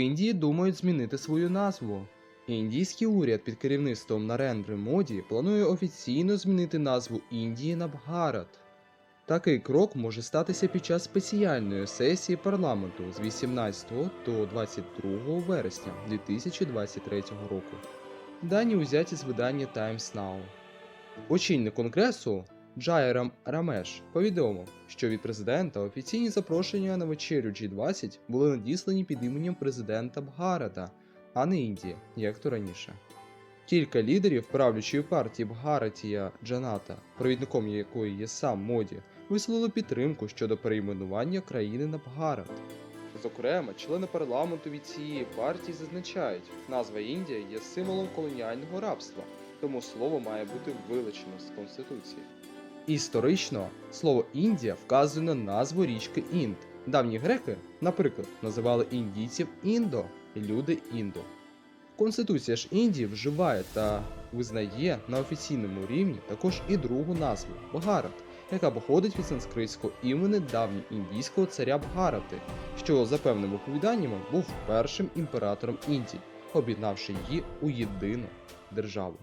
Індії думають змінити свою назву. Індійський уряд під керівництвом Нарендри Моді планує офіційно змінити назву Індії на Бхарат. Такий крок може статися під час спеціальної сесії парламенту з 18 до 22 вересня 2023 року. Дані узяті з видання Times Now. Очільник конгресу Джай Рам Рамеш повідомив, що від президента офіційні запрошення на вечерю G20 були надіслані під іменем президента Бгарата, а не Індії, як то раніше. Кілька лідерів правлячої партії Бгаратія Джаната, провідником якої є сам Моді, висловили підтримку щодо перейменування країни на Бгарат. Зокрема, члени парламенту від цієї партії зазначають, назва Індія є символом колоніального рабства, тому слово має бути вилучено з конституції. Історично слово Індія вказує на назву річки Інд. Давні греки, наприклад, називали індійців індо, люди індо. Конституція ж Індії вживає та визнає на офіційному рівні також і другу назву Бхарат, яка походить від санскритського імени давньоіндійського царя Бхарати, що за певними оповіданнями був першим імператором Індії, об'єднавши її у єдину державу.